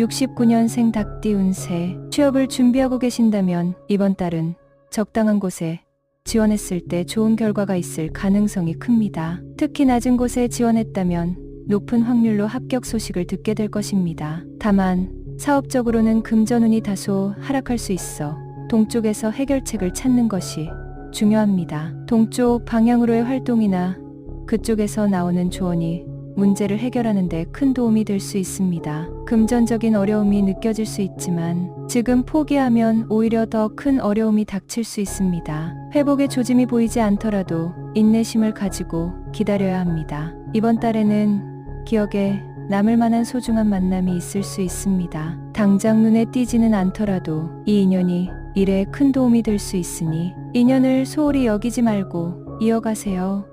69년생 닭띠 운세. 취업을 준비하고 계신다면 이번 달은 적당한 곳에 지원했을 때 좋은 결과가 있을 가능성이 큽니다. 특히 낮은 곳에 지원했다면 높은 확률로 합격 소식을 듣게 될 것입니다. 다만 사업적으로는 금전운이 다소 하락할 수 있어 동쪽에서 해결책을 찾는 것이 중요합니다. 동쪽 방향으로의 활동이나 그쪽에서 나오는 조언이 문제를 해결하는 데 큰 도움이 될 수 있습니다. 금전적인 어려움이 느껴질 수 있지만 지금 포기하면 오히려 더 큰 어려움이 닥칠 수 있습니다. 회복의 조짐이 보이지 않더라도 인내심을 가지고 기다려야 합니다. 이번 달에는 기억에 남을 만한 소중한 만남이 있을 수 있습니다. 당장 눈에 띄지는 않더라도 이 인연이 일에 큰 도움이 될 수 있으니 인연을 소홀히 여기지 말고 이어가세요.